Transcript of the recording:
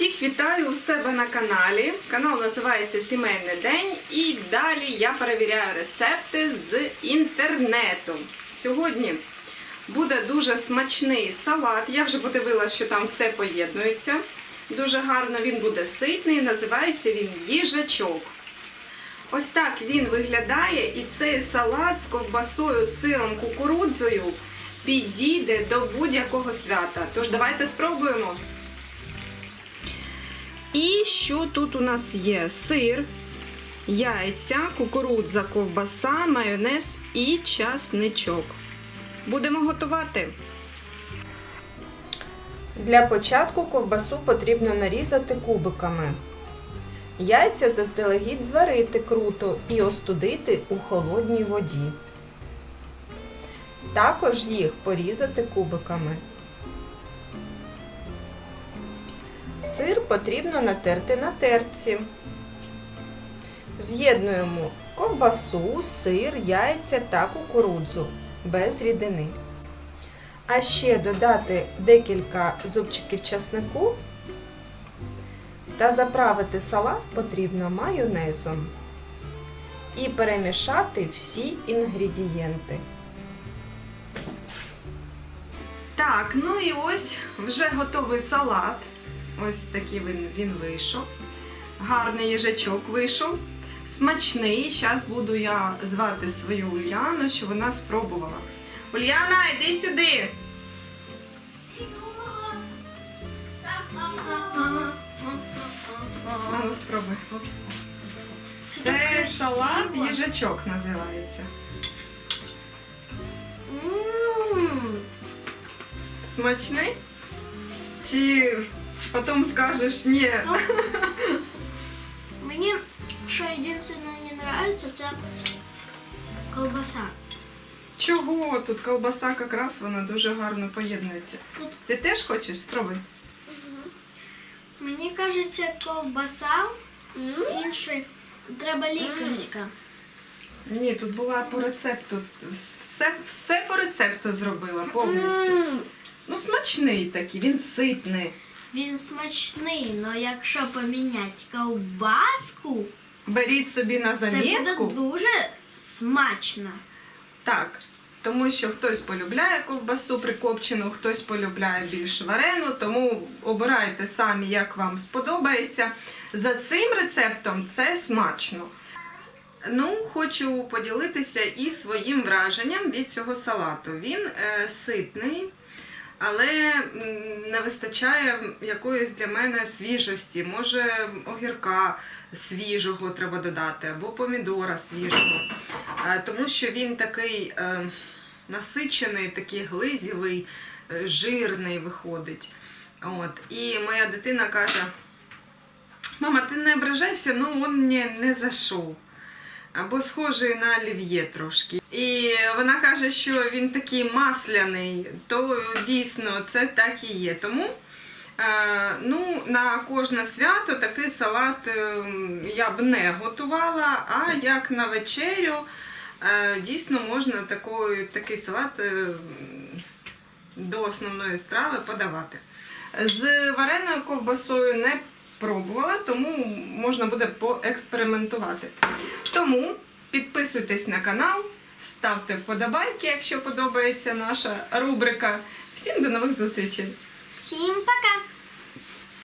Всіх вітаю у себе на каналі. Канал називається Сімейний день і далі я перевіряю рецепти з інтернету. Сьогодні буде дуже смачний салат. Я вже подивилася, що там все поєднується. Дуже гарно він буде ситний, називається він їжачок. Ось так він виглядає, і цей салат з ковбасою, сиром, кукурудзою підійде до будь-якого свята. Тож давайте спробуємо. І що тут у нас є? Сир, яйця, кукурудза, ковбаса, майонез і часничок. Будемо готувати. Для початку ковбасу потрібно нарізати кубиками. Яйця заздалегідь зварити круто і остудити у холодній воді. Також їх порізати кубиками. Сир потрібно натерти на терці. З'єднуємо ковбасу, сир, яйця та кукурудзу без рідини. А ще додати декілька зубчиків часнику та заправити салат потрібно майонезом. І перемішати всі інгредієнти. Так, ну і ось вже готовий салат. Ось такий він, він вийшов. Гарний їжачок вийшов. Смачний. Зараз буду я звати свою Ульяну, щоб вона спробувала. Ульяна, йди сюди. А ну спробуй. Це салат їжачок називається. Смачний? Чи потім скажеш ні? Мені що єдине не подобається, це колбаса. Чого? Тут колбаса якраз вона дуже гарно поєднується. Тут Ти теж хочеш? Спробуй. мені кажеться, ковбаса іншої треба лікарська. Ні, тут була по рецепту. Все, все по рецепту зробила повністю. Ну, смачний такий, він ситний. Він смачний, але якщо поміняти ковбаску, Беріть собі на це буде дуже смачно. Так, тому що хтось полюбляє ковбасу прикопчену, хтось полюбляє більш варену, тому обирайте самі, як вам сподобається. За цим рецептом це смачно. Ну, хочу поділитися і своїм враженням від цього салату. Він е, ситний, але не вистачає якоїсь для мене свіжості. Може, огірка свіжого треба додати, або помідора свіжого. Е, тому що він такий е, насичений, такий глизівий, е, жирний виходить. От. І моя дитина каже: Мама, ти не ображайся, ну він мені не зайшов. Або схожий на олів'є трошки. І вона каже, що він такий масляний, то дійсно це так і є. Тому е, ну, на кожне свято такий салат е, я б не готувала, а як на вечерю е, дійсно можна такий, такий салат до основної страви подавати. З вареною ковбасою не пробувала, тому можна буде поекспериментувати. Тому підписуйтесь на канал, ставте вподобайки, якщо подобається наша рубрика. Всім до нових зустрічей! Всім пока!